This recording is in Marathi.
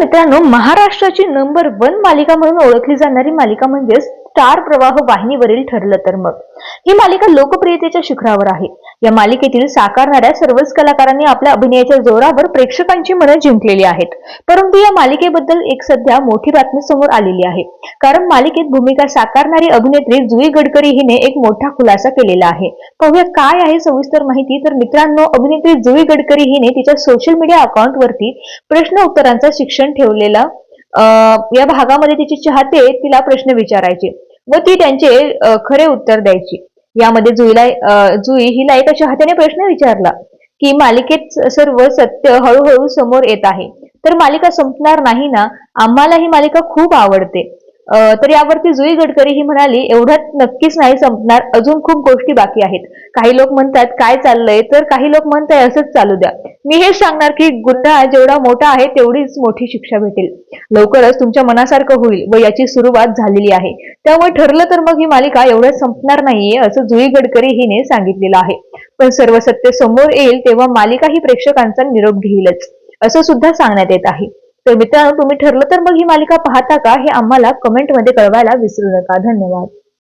मित्रांनो महाराष्ट्राची नंबर वन मालिका म्हणून ओळखली जाणारी मालिका म्हणजे स्टार प्रवाह वाहिनीवरील ठरलं तर मग. ही मालिका लोकप्रियतेच्या शिखरावर आहे. या मालिकेतील साकारणाऱ्या सर्वच कलाकारांनी आपल्या अभिनयाच्या जोरावर प्रेक्षकांची मनं जिंकलेली आहेत. परंतु या मालिकेबद्दल एक सध्या मोठी बातमी समोर आलेली आहे. कारण मालिकेत भूमिका साकारणारी अभिनेत्री जुई गडकरी हिने एक मोठा खुलासा केलेला आहे. पाहूया काय आहे सविस्तर माहिती. तर मित्रांनो अभिनेत्री जुई गडकरी हिने तिच्या सोशल मीडिया अकाउंटवरती प्रश्न उत्तरांचं शिक्षण ठेवलेला या भागामध्ये तिचे चाहते तिला प्रश्न विचारायचे व ती त्यांचे खरे उत्तर द्यायची. यामध्ये जुईला जुई हिला एका हाताने प्रश्न विचारला की मालिकेत सर्व सत्य हळूहळू समोर येत आहे. तर मालिका संपणार नाही ना आम्हाला ही मालिका खूप आवडते. तर यावरती जुई गडकरी ही म्हणाली एवढ्यात नक्कीच नाही संपणार. अजून खूप गोष्टी बाकी आहेत. काही लोक म्हणतात काय चाललंय? तर काही लोक म्हणताय असंच चालू द्या. मी हेच सांगणार की गुन्हा जेवढा मोठा आहे तेवढीच मोठी शिक्षा भेटेल. लवकरच तुमच्या मनासारखं होईल व याची सुरुवात झालेली आहे. त्यामुळे ठरलं तर मग ही मालिका एवढ्यात संपणार नाहीये असं जुई गडकरी हिने सांगितलेलं आहे. पण सर्व सत्य समोर येईल तेव्हा मालिका ही प्रेक्षकांचा निरोप घेईलच असं सुद्धा सांगण्यात येत आहे. तर मित्रांनो तुम्ही ठरलं तर मग ही मालिका पाहता का हे आम्हाला कमेंटमध्ये कळवायला विसरू नका. धन्यवाद.